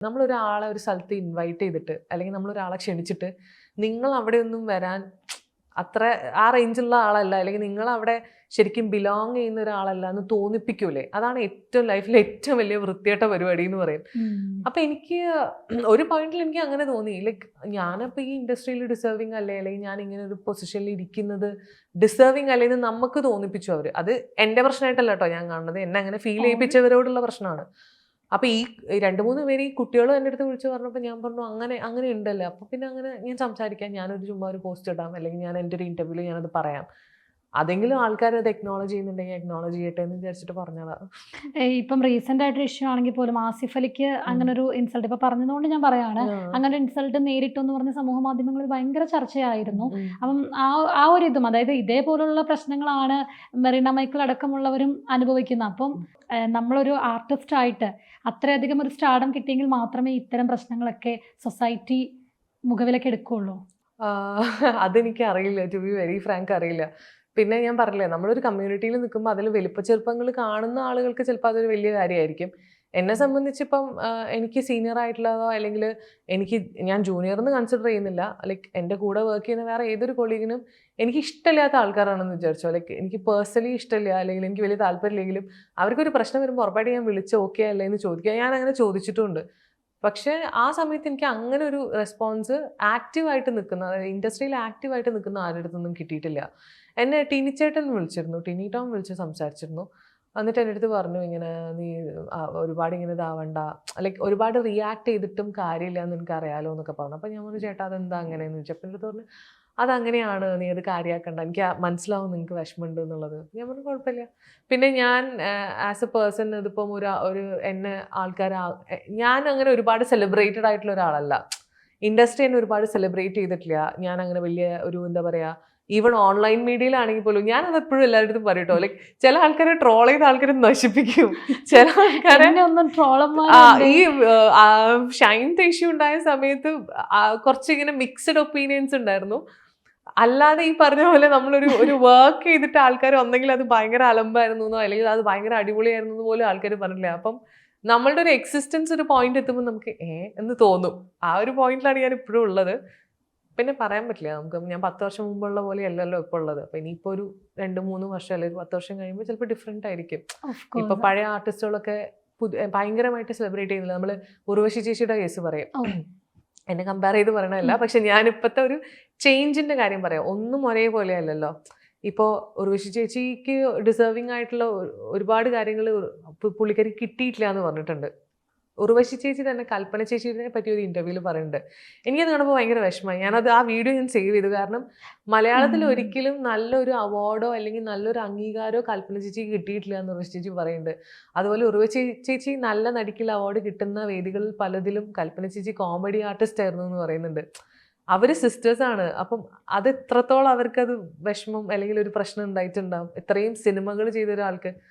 നമ്മളൊരാളെ ഒരു സ്ഥലത്ത് ഇൻവൈറ്റ് ചെയ്തിട്ട് അല്ലെങ്കിൽ നമ്മൾ ഒരാളെ ക്ഷണിച്ചിട്ട് നിങ്ങൾ അവിടെ ഒന്നും വരാൻ അത്ര ആ റേഞ്ചുള്ള ആളല്ല അല്ലെങ്കിൽ നിങ്ങൾ അവിടെ ശരിക്കും ബിലോങ് ചെയ്യുന്ന ഒരാളല്ല എന്ന് തോന്നിപ്പിക്കൂലേ? അതാണ് ഏറ്റവും ലൈഫിലെ ഏറ്റവും വലിയ വൃത്തിയായിട്ട പരിപാടി എന്ന് പറയും അപ്പൊ എനിക്ക് ഒരു പോയിന്റിൽ എനിക്ക് അങ്ങനെ തോന്നി. ലൈക്ക് ഞാനപ്പോൾ ഈ ഇൻഡസ്ട്രിയിൽ ഡിസേർവിങ് അല്ലേ? അല്ലെങ്കിൽ ഞാൻ ഇങ്ങനെ ഒരു പൊസിഷനിൽ ഇരിക്കുന്നത് ഡിസേർവിങ് അല്ലേ എന്ന് നമുക്ക് തോന്നിപ്പിച്ചു അവർ അത് എന്റെ പ്രശ്നമായിട്ടല്ല കേട്ടോ. ഞാൻ കാണുന്നത്. എന്നെ അങ്ങനെ ഫീൽ ചെയ്യിപ്പിച്ചവരോടുള്ള പ്രശ്നമാണ്. അപ്പൊ ഈ രണ്ട് മൂന്ന് പേര് ഈ കുട്ടികളും എന്റെ അടുത്ത് വിളിച്ച് പറഞ്ഞപ്പോൾ ഞാൻ പറഞ്ഞു അങ്ങനെ അങ്ങനെ ഉണ്ടല്ലോ? അപ്പോൾ പിന്നെ അങ്ങനെ ഞാൻ സംസാരിക്കാം. ഞാനൊരു ചുമ്മാ ഒരു പോസ്റ്റ് ഇടാം. അല്ലെങ്കിൽ ഞാൻ എന്റെ ഒരു ഇന്റർവ്യൂവിൽ ഞാനത് പറയാം. അതെങ്കിലും ആൾക്കാർ അത് എക്നോളജ് ചെയ്യുന്നുണ്ടെങ്കിൽ എക്നോളജ് ചെയ്യട്ടെ എന്ന് വിചാരിച്ചിട്ട് പറഞ്ഞതാണ് ഇപ്പം റീസെന്റ് ആയിട്ട് ഇഷ്യൂ ആണെങ്കിൽ പോലും ആസിഫ് അലിക്ക് അങ്ങനെ ഒരു ഇൻസൾട്ട് ഇപ്പൊ പറഞ്ഞതുകൊണ്ട് ഞാൻ പറയാണ്. അങ്ങനെ ഇൻസൾട്ട് നേരിട്ടു എന്ന് പറഞ്ഞ സമൂഹ മാധ്യമങ്ങളിൽ ഭയങ്കര ചർച്ചയായിരുന്നു. അപ്പം ആ ആ ഒരു ഇതും അതായത് ഇതേപോലുള്ള പ്രശ്നങ്ങളാണ് മെറീന മൈക്കിൾ അടക്കമുള്ളവരും അനുഭവിക്കുന്നത്. അപ്പം നമ്മളൊരു ആർട്ടിസ്റ്റ് ആയിട്ട് അത്രയധികം ഒരു സ്റ്റാർഡം കിട്ടിയെങ്കിൽ മാത്രമേ ഇത്തരം പ്രശ്നങ്ങളൊക്കെ സൊസൈറ്റി മുഖവിലേക്ക് എടുക്കുകയുള്ളൂ. അതെനിക്ക് അറിയില്ല ടു ബി വെരി ഫ്രാങ്ക് അറിയില്ല. പിന്നെ ഞാൻ പറഞ്ഞില്ലേ നമ്മളൊരു കമ്മ്യൂണിറ്റിയിൽ നിൽക്കുമ്പോൾ അതിൽ വലിപ്പ ചെറുപ്പങ്ങൾ കാണുന്ന ആളുകൾക്ക് ചിലപ്പോൾ അതൊരു വലിയ കാര്യമായിരിക്കും എന്നെ സംബന്ധിച്ചിപ്പം എനിക്ക് സീനിയർ ആയിട്ടുള്ളതോ അല്ലെങ്കിൽ എനിക്ക് ഞാൻ ജൂനിയർ എന്ന് കൺസിഡർ ചെയ്യുന്നില്ല. ലൈക്ക് എന്റെ കൂടെ വർക്ക് ചെയ്യുന്ന വേറെ ഏതൊരു കൊളീഗിനും എനിക്ക് ഇഷ്ടമില്ലാത്ത ആൾക്കാരാണെന്ന് വിചാരിച്ചോ. ലൈക്ക് എനിക്ക് പേഴ്സണലി ഇഷ്ടമില്ല അല്ലെങ്കിൽ എനിക്ക് വലിയ താല്പര്യമില്ലെങ്കിലും അവർക്കൊരു പ്രശ്നം വരുമ്പോൾ ഉറപ്പായിട്ട് ഞാൻ വിളിച്ച് ഓക്കെ അല്ലേ എന്ന് ചോദിക്കുക ഞാൻ അങ്ങനെ ചോദിച്ചിട്ടുണ്ട്. പക്ഷേ ആ സമയത്ത് എനിക്ക് അങ്ങനെ ഒരു റെസ്പോൺസ് ആക്റ്റീവായിട്ട് നിൽക്കുന്ന ഇൻഡസ്ട്രിയിൽ ആക്റ്റീവായിട്ട് നിൽക്കുന്ന ആരുടെ അടുത്തൊന്നും കിട്ടിയിട്ടില്ല. എന്നെ ടീനിച്ചേട്ടൻ വിളിച്ചിരുന്നു ടിനി ടോം വിളിച്ച് സംസാരിച്ചിരുന്നു. എന്നിട്ട് എന്റെ അടുത്ത് പറഞ്ഞു ഇങ്ങനെ നീ ഒരുപാട് ഇങ്ങനെ ഇതാവണ്ട. ലൈക്ക് ഒരുപാട് റിയാക്ട് ചെയ്തിട്ടും കാര്യമില്ല എന്ന് എനിക്ക് അറിയാലോ എന്നൊക്കെ പറഞ്ഞു. അപ്പോൾ ഞാൻ പറഞ്ഞു ചേട്ടാ അതെന്താ അങ്ങനെയെന്ന്? ചോദിച്ചപ്പോൾ എന്റെ അടുത്ത് പറഞ്ഞു അതങ്ങനെയാണ് നീ അത് കാര്യമാക്കണ്ട എനിക്ക് മനസ്സിലാവും നിങ്ങൾക്ക് വിഷമമുണ്ട് എന്നുള്ളത്. ഞാൻ പറഞ്ഞു കുഴപ്പമില്ല. പിന്നെ ഞാൻ ആസ് എ പേഴ്സൺ ഇതിപ്പം ഒരു ഒരു എന്നെ ആൾക്കാർ ഞാൻ അങ്ങനെ ഒരുപാട് സെലിബ്രേറ്റഡ് ആയിട്ടുള്ള ഒരാളല്ല. ഇൻഡസ്ട്രി എന്നെ ഒരുപാട് സെലിബ്രേറ്റ് ചെയ്തിട്ടില്ല. ഞാൻ അങ്ങനെ വലിയ ഒരു എന്താ പറയുക ഈവൺ ഓൺലൈൻ മീഡിയയിലാണെങ്കിൽ പോലും ഞാൻ അത് എപ്പോഴും എല്ലാവരുടെ അടുത്തും പറയട്ടോ ലൈക്ക് ചില ആൾക്കാരെ ട്രോൾ ചെയ്ത ആൾക്കാരെ നശിപ്പിക്കും. ചില ആൾക്കാരെ ഈ ഷൈൻ തേശി ഉണ്ടായ സമയത്ത് കുറച്ചിങ്ങനെ മിക്സഡ് ഒപ്പീനിയൻസ് ഉണ്ടായിരുന്നു. അല്ലാതെ ഈ പറഞ്ഞ പോലെ നമ്മളൊരു ഒരു വർക്ക് ചെയ്തിട്ട് ആൾക്കാർ ഒന്നെങ്കിൽ അത് ഭയങ്കര അലമ്പായിരുന്നു എന്നോ അല്ലെങ്കിൽ അത് ഭയങ്കര അടിപൊളിയായിരുന്നു എന്ന് പോലും ആൾക്കാർ പറഞ്ഞില്ല. അപ്പം നമ്മളുടെ ഒരു എക്സിസ്റ്റൻസ് ഒരു പോയിന്റ് എത്തുമ്പോൾ നമുക്ക് ഏ? എന്ന് തോന്നും. ആ ഒരു പോയിന്റിലാണ് ഞാൻ ഇപ്പോഴും ഉള്ളത്. പിന്നെ പറയാൻ പറ്റില്ല. നമുക്ക് ഞാൻ പത്ത് വർഷം മുമ്പുള്ള പോലെ അല്ലല്ലോ ഇപ്പോൾ ഉള്ളത്. അപ്പൊ ഇനിയിപ്പോൾ ഒരു രണ്ട് മൂന്ന് വർഷം അല്ലെങ്കിൽ പത്ത് വർഷം കഴിയുമ്പോൾ ചിലപ്പോൾ ഡിഫറെന്റ് ആയിരിക്കും. ഇപ്പൊ പഴയ ആർട്ടിസ്റ്റുകളൊക്കെ പുതിയ ഭയങ്കരമായിട്ട് സെലിബ്രേറ്റ് ചെയ്യുന്നില്ല. നമ്മൾ ഉർവശി ചേച്ചിയുടെ കേസ് പറയും. എന്നെ കമ്പയർ ചെയ്ത് പറയണമല്ല പക്ഷെ ഞാൻ ഇപ്പോഴത്തെ ഒരു ചേഞ്ചിന്റെ കാര്യം പറയാം. ഒന്നും ഒരേപോലെ അല്ലല്ലോ. ഇപ്പോൾ ഉർവശി ചേച്ചിക്ക് ഡിസേർവിംഗ് ആയിട്ടുള്ള ഒരുപാട് കാര്യങ്ങൾ പുള്ളിക്കാരി കിട്ടിയിട്ടില്ല എന്ന് പറഞ്ഞിട്ടുണ്ട്. ഉർവശി ചേച്ചി തന്നെ കൽപ്പന ചേച്ചിനെ പറ്റി ഒരു ഇന്റർവ്യൂവിൽ പറയുന്നുണ്ട്. എനിക്കത് കാണുമ്പോൾ ഭയങ്കര വിഷമമായി. ഞാനത് ആ വീഡിയോ ഞാൻ സേവ് ചെയ്തു. കാരണം മലയാളത്തിൽ ഒരിക്കലും നല്ലൊരു അവാർഡോ അല്ലെങ്കിൽ നല്ലൊരു അംഗീകാരമോ കൽപ്പന ചേച്ചിക്ക് കിട്ടിയിട്ടില്ല എന്ന് ഉർവശി ചേച്ചി പറയുന്നുണ്ട്. അതുപോലെ ഉർവശി ചേച്ചി നല്ല നടിക്കുള്ള അവാർഡ് കിട്ടുന്ന വേദികളിൽ പലതിലും കൽപ്പന ചേച്ചി കോമഡി ആർട്ടിസ്റ്റ് ആയിരുന്നു എന്ന് പറയുന്നുണ്ട്. അവർ സിസ്റ്റേഴ്സ് ആണ്. അപ്പം അത് എത്രത്തോളം അവർക്കത് വിഷമം അല്ലെങ്കിൽ ഒരു പ്രശ്നം ഉണ്ടായിട്ടുണ്ടാവും? ഇത്രയും സിനിമകൾ ചെയ്ത ഒരാൾക്ക്